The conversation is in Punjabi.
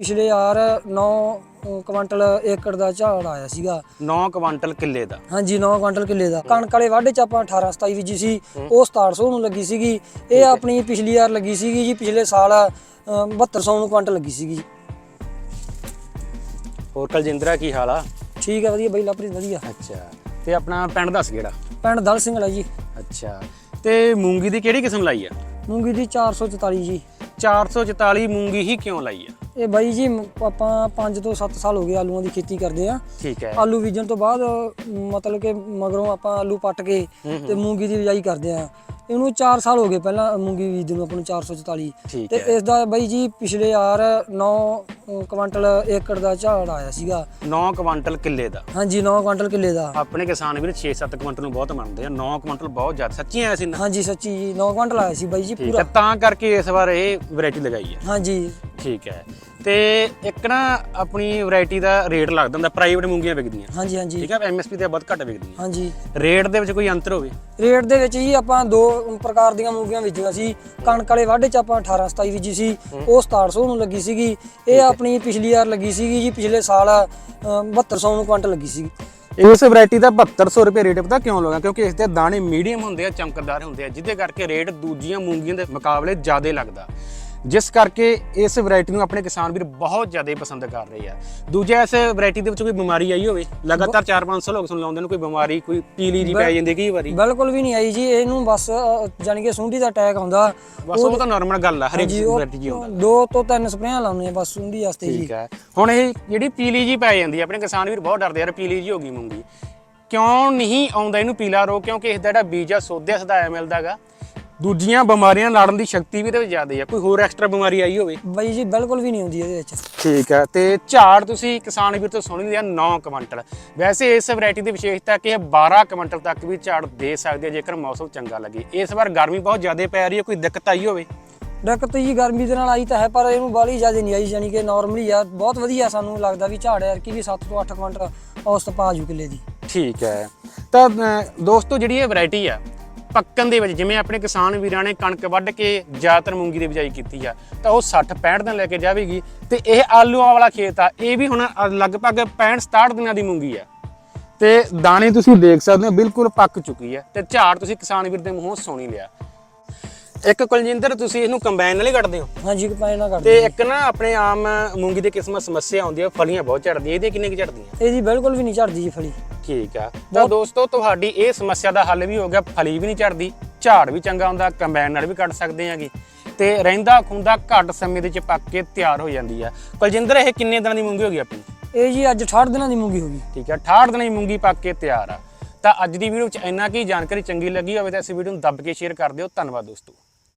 ਪਿਛਲੇ ਯਾਰ 9 ਕੁਇੰਟਲ ਏਕੜ ਦਾ ਝਾੜ ਆਇਆ ਸੀਗਾ। 9 ਕੁਇੰਟਲ ਕਿੱਲੇ ਦਾ। ਹਾਂਜੀ 9 ਕੁਇੰਟਲ ਕਿੱਲੇ ਦਾ। ਕਣਕ ਵਾਲੇ ਵਾਢੇ ਚ ਆਪਾਂ 18 27 ਬੀਜੀ ਸੀ ਉਹ 6700 ਨੂੰ ਲੱਗੀ ਸੀਗੀ। ਇਹ ਆਪਣੀ ਪਿਛਲੀ ਯਾਰ ਲੱਗੀ ਸੀਗੀ ਜੀ ਪਿਛਲੇ ਸਾਲ ਅ, 7200 ਨੂੰ ਕੁਇੰਟਲ ਲੱਗੀ ਸੀਗੀ ਹੋਰ ਕਲਜਿੰਦਰਾ ਕੀ ਹਾਲ ਆ? ਠੀਕ ਹੈ ਵਧੀਆ ਬਈ ਲਵਪ੍ਰੀਤ ਵਧੀਆ। ਅੱਛਾ। ਤੇ ਆਪਣਾ ਪਿੰਡ ਦੱਸ ਕਿਹੜਾ? ਪਿੰਡ ਦਲ ਸਿੰਘ ਵਾਲਾ ਜੀ। ਅੱਛਾ। ਤੇ ਮੂੰਗੀ ਦੀ ਕਿਹੜੀ ਕਿਸਮ ਲਾਈ ਆ? ਮੂੰਗੀ ਦੀ 444 ਜੀ। 444 ਮੂੰਗੀ ਹੀ ਕਿਉਂ ਲਾਈ ਆ? ਇਹ ਬਾਈ ਜੀ ਆਪਾਂ 5 ਤੋਂ 7 ਸਾਲ ਹੋ ਗਏ ਆਲੂਆਂ ਦੀ ਖੇਤੀ ਕਰਦੇ ਆ। ਠੀਕ ਹੈ। ਆਲੂ ਬੀਜਣ ਤੋਂ ਬਾਅਦ ਮਤਲਬ ਕਿ ਮਗਰੋਂ ਆਪਾਂ ਆਲੂ ਪੱਟ ਕੇ ਤੇ ਮੂੰਗੀ ਦੀ ਬਿਜਾਈ ਕਰਦੇ ਆ। ਇਹਨੂੰ 4 ਸਾਲ ਹੋ ਗਏ ਪਹਿਲਾਂ ਮੂੰਗੀ ਬੀਜਦੇ ਨੂੰ ਆਪਾਂ ਨੂੰ 444 ਠੀਕ ਤੇ ਇਸ ਦਾ ਬਾਈ ਜੀ ਪਿਛਲੇ ਯਾਰ 9 ਕੁਇੰਟਲ ਏਕੜ ਦਾ ਝਾੜ ਆਇਆ ਸੀਗਾ। 9 ਕੁਇੰਟਲ ਕਿੱਲੇ ਦਾ। ਹਾਂਜੀ 9 ਕੁਇੰਟਲ ਕਿੱਲੇ ਦਾ। ਆਪਣੇ ਕਿਸਾਨ ਵੀਰ 6-7 ਕੁਇੰਟਲ ਨੂੰ ਬਹੁਤ ਮੰਨਦੇ ਆ। 9 ਕੁਇੰਟਲ ਬਹੁਤ ਜ਼ਿਆਦਾ ਸੱਚੀ ਆਇਆ ਸੀ ਨਾ? ਹਾਂਜੀ ਸੱਚੀ ਜੀ 9 ਕੁਇੰਟਲ ਆਇਆ ਸੀ ਬਾਈ ਜੀ ਪੂਰਾ। ਤਾਂ ਕਰਕੇ ਇਸ ਵਾਰ ਇਹ ਵੈਰਾਈਟੀ ਲਗਾਈ ਹੈ। ਹਾਂਜੀ। ਠੀਕ ਹੈ। ਤੇ ਇੱਕ ਨਾ ਆਪਣੀ ਵੈਰਾਈਟੀ ਦਾ ਰੇਟ ਲੱਗਦਾ ਹੁੰਦਾ ਪ੍ਰਾਈਵੇਟ ਮੂੰਗੀਆਂ ਵਿਕਦੀਆਂ। ਹਾਂਜੀ ਹਾਂਜੀ। ਠੀਕ ਹੈ ਐਮਐਸਪੀ ਤੇ ਬਹੁਤ ਘੱਟ ਵਿਕਦੀਆਂ। ਹਾਂਜੀ। ਰੇਟ ਦੇ ਵਿੱਚ ਕੋਈ ਅੰਤਰ ਹੋਵੇ? ਰੇਟ ਦੇ ਵਿੱਚ ਜੀ ਆਪਾਂ ਦੋ ਪ੍ਰਕਾਰ ਦੀਆਂ ਮੂੰਗੀਆਂ ਬੀਜੀਆਂ ਸੀ। ਕਣਕ ਵਾਲੇ ਵਾਢੇ ਚ ਆਪਾਂ 18 27 ਬੀਜੀ ਸੀ। ਉਹ 6700 ਨੂੰ ਲੱਗੀ ਸੀਗੀ। ਇਹ ਆਪਣੀ ਪਿਛਲੀ ਵਾਰ ਲੱਗੀ ਸੀਗੀ ਜੀ ਪਿਛਲੇ ਸਾਲ ਅ, 7200 ਨੂੰ ਕੁਇੰਟਲ ਲੱਗੀ ਸੀਗੀ। ਇਸ ਵੈਰਾਈਟੀ ਦਾ 7200 ਰੁਪਏ ਰੇਟ ਪਤਾ ਕਿਉਂ ਲਗਾ? ਕਿਉਂਕਿ ਇਸ ਦੇ ਦਾਣੇ ਮੀਡੀਅਮ ਹੁੰਦੇ ਆ ਚਮਕਦਾਰ ਹੁੰਦੇ ਆ ਜਿਹਦੇ ਕਰਕੇ ਰੇਟ ਦੂਜੀਆਂ ਮੂੰਗੀਆਂ ਦੇ ਮੁਕਾਬਲੇ ਜ਼ਿਆਦਾ ਲੱਗਦਾ। ਜਿਸ ਕਰਕੇ ਇਸ ਵੈਰਾਈਟੀ ਨੂੰ ਆਪਣੇ ਕਿਸਾਨ ਵੀਰ ਬਹੁਤ ਜ਼ਿਆਦਾ ਪਸੰਦ ਕਰ ਰਹੇ ਆ। ਦੂਜਾ ਇਸ ਵੈਰਾਈਟੀ ਦੇ ਵਿੱਚ ਕੋਈ ਬਿਮਾਰੀ ਆਈ ਹੋਵੇ ਲਗਾਤਾਰ 4-5 ਸਾਲ ਹੋ ਗਏ ਤੁਹਾਨੂੰ ਲਾਉਂਦੇ ਨੂੰ ਕੋਈ ਬਿਮਾਰੀ ਕੋਈ ਪੀਲੀ ਜੀ ਪੈ ਜਾਂਦੀ ਕਈ ਵਾਰੀ। ਬਿਲਕੁਲ ਵੀ ਨਹੀਂ ਆਈ ਜੀ ਇਹਨੂੰ ਬਸ ਜਾਣੀ ਕਿ ਸੁੰਡੀ ਦਾ ਅਟੈਕ ਆਉਂਦਾ। ਬਸ ਉਹ ਤਾਂ ਨਾਰਮਲ ਗੱਲ ਆ ਹਰੇਕ ਵੈਰਾਈਟੀ ਜੀ ਹੁੰਦਾ ਦੋ ਤੋਂ ਤਿੰਨ ਸਪਰੇਆਂ ਲਾਉਂਦੇ ਆ ਬਸ ਸੁੰਡੀ ਵਾਸਤੇ ਜੀ। ਠੀਕ ਹੈ ਹੁਣ ਇਹ ਜਿਹੜੀ ਪੀਲੀ ਜੀ ਪੈ ਜਾਂਦੀ ਆਪਣੇ ਕਿਸਾਨ ਵੀਰ ਬਹੁਤ ਡਰਦੇ ਯਾਰ ਪੀਲੀ ਜੀ ਹੋ ਗਈ ਮੂੰਗੀ। ਕਿਉਂ ਨਹੀਂ ਆਉਂਦਾ ਇਹਨੂੰ ਪੀਲਾ ਰੋਗ? ਕਿਉਂਕਿ ਇਸ ਦਾ ਜਿਹੜਾ ਬੀਜ ਆ ਸੋਧਿਆ ਸਦਾਇਆ ਮਿਲਦਾਗਾ ਦੂਜੀਆਂ ਬਿਮਾਰੀਆਂ ਲੜਨ ਦੀ ਸ਼ਕਤੀ ਵੀ ਇਹਦੇ ਵਿੱਚ ਜ਼ਿਆਦਾ ਹੈ ਕੋਈ ਹੋਰ ਐਕਸਟਰਾ ਬਿਮਾਰੀ ਆਈ ਹੋਵੇ? ਬਾਈ ਜੀ ਬਿਲਕੁਲ ਵੀ ਨਹੀਂ ਆਉਂਦੀ ਇਹਦੇ ਵਿੱਚ। ਠੀਕ ਹੈ ਤੇ ਝਾੜ ਤੁਸੀਂ ਕਿਸਾਨ ਵੀਰ ਤੋਂ ਸੁਣ ਲਿਆ 9 ਕੁਇੰਟਲ। ਵੈਸੇ ਇਸ ਵੈਰਾਈਟੀ ਦੀ ਵਿਸ਼ੇਸ਼ਤਾ ਕਿ ਇਹ 12 ਕੁਇੰਟਲ ਤੱਕ ਵੀ ਝਾੜ ਦੇ ਸਕਦੇ ਆ ਜੇਕਰ ਮੌਸਮ ਚੰਗਾ ਲੱਗੇ। ਇਸ ਵਾਰ ਗਰਮੀ ਬਹੁਤ ਜ਼ਿਆਦਾ ਪੈ ਰਹੀ ਹੈ ਕੋਈ ਦਿੱਕਤ ਆਈ ਹੋਵੇ? ਦਿੱਕਤ ਜੀ ਗਰਮੀ ਦੇ ਨਾਲ ਆਈ ਤਾਂ ਹੈ ਪਰ ਇਹਨੂੰ ਬਾਲੀ ਜ਼ਿਆਦਾ ਨਹੀਂ ਆਈ ਜਾਨੀ ਕਿ ਨਾਰਮਲੀ ਆ। ਬਹੁਤ ਵਧੀਆ ਸਾਨੂੰ ਲੱਗਦਾ ਵੀ ਝਾੜ ਯਾਰ ਕਿ ਵੀ 7 ਤੋਂ 8 ਕੁਇੰਟਲ ਔਸਤ ਪਾ ਜੂ ਕਿੱਲੇ ਦੀ। ਠੀਕ ਹੈ। ਤਾਂ ਦੋਸਤੋ ਜਿਹੜੀ ਇਹ ਵੈਰਾਈਟੀ ਆ ਪੱਕਣ ਦੇ ਵਿੱਚ, ਜਿਵੇਂ ਆਪਣੇ ਕਿਸਾਨ ਵੀਰਾਂ ਨੇ ਕਣਕ ਵੱਢ ਕੇ ਜ਼ਿਆਦਾਤਰ ਮੂੰਗੀ ਦੀ ਬਿਜਾਈ ਕੀਤੀ ਆ, ਤਾਂ ਉਹ 60 65 ਦਿਨ ਲੈ ਕੇ ਜਾਵੇਗੀ, ਤੇ ਇਹ ਆਲੂਆਂ ਵਾਲਾ ਖੇਤ ਆ, ਇਹ ਵੀ ਹੁਣ ਲਗਭਗ 65 67 ਦਿਨਾਂ ਦੀ ਮੂੰਗੀ ਆ। ਤੇ ਦਾਣੇ ਤੁਸੀਂ ਦੇਖ ਸਕਦੇ ਹੋ, ਬਿਲਕੁਲ ਪੱਕ ਚੁੱਕੀ ਹੈ ਤੇ ਝਾੜ ਤੁਸੀਂ ਕਿਸਾਨ ਵੀਰ ਦੇ ਮੂੰਹੋਂ ਸੋਣੀ ਲਿਆ। ਇੱਕ ਕੁਲਜਿੰਦਰ ਤੁਸੀਂ ਇਹਨੂੰ ਕੰਬਾਈਨ ਨਾਲ ਹੀ ਕੱਢਦੇ ਹੋ? ਹਾਂਜੀ ਕਪਾਇ ਨਾ ਤੇ ਕਰਦੇ ਇੱਕ ਨਾ ਆਪਣੇ ਆਮ ਮੂੰਗੀ ਦੇ ਕਿਸਮਾਂ ਸਮੱਸਿਆ ਆਉਂਦੀ ਆ ਫਲੀਆਂ ਬਹੁਤ ਝੜਦੀਆਂ ਇਹਦੇ ਕਿੰਨੇ ਕਿ ਝੜਦੀਆਂ? ਇਹਦੀ ਬਿਲਕੁਲ ਵੀ ਨਹੀਂ ਝੜਦੀ ਜੀ ਫਲੀ। ਠੀਕ ਆ। ਤਾਂ ਦੋਸਤੋ ਤੁਹਾਡੀ ਇਹ ਸਮੱਸਿਆ ਦਾ ਹੱਲ ਵੀ ਹੋ ਗਿਆ ਫਲੀ ਵੀ ਨਹੀਂ ਝੜਦੀ ਝਾੜ ਵੀ ਚੰਗਾ ਹੁੰਦਾ ਕੰਬਾਈਨ ਨਾਲ ਵੀ ਕੱਢ ਸਕਦੇ ਆਂਗੇ। ਤੇ ਰਹਿੰਦਾ ਖੁੰਦਾ ਘੱਟ ਸਮੇਂ ਦੇ ਵਿੱਚ ਪੱਕ ਕੇ ਤਿਆਰ ਹੋ ਜਾਂਦੀ ਆ। ਕੁਲਜਿੰਦਰ ਇਹ ਕਿੰਨੇ ਦਿਨਾਂ ਦੀ ਮੂੰਗੀ ਹੋ ਗਈ ਆਪਣੀ? ਇਹ ਜੀ ਅੱਜ 68 ਦਿਨਾਂ ਦੀ ਮੂੰਗੀ ਹੋ ਗਈ। ਠੀਕ ਆ 68 ਦਿਨਾਂ ਦੀ ਮੂੰਗੀ ਪੱਕ ਕੇ ਤਿਆਰ ਆ। ਤਾਂ ਅੱਜ ਦੀ ਵੀਡੀਓ ਵਿੱਚ ਇੰਨਾ ਕੀ ਜਾਣਕਾਰੀ ਚੰਗੀ ਲੱਗੀ ਹੋਵੇ ਤਾਂ ਇਸ ਵੀਡੀਓ ਨੂੰ ਦੱਬ ਕੇ ਸ਼ੇਅਰ ਕਰ ਦਿਓ। ਧੰਨਵਾਦ ਦੋਸਤੋ।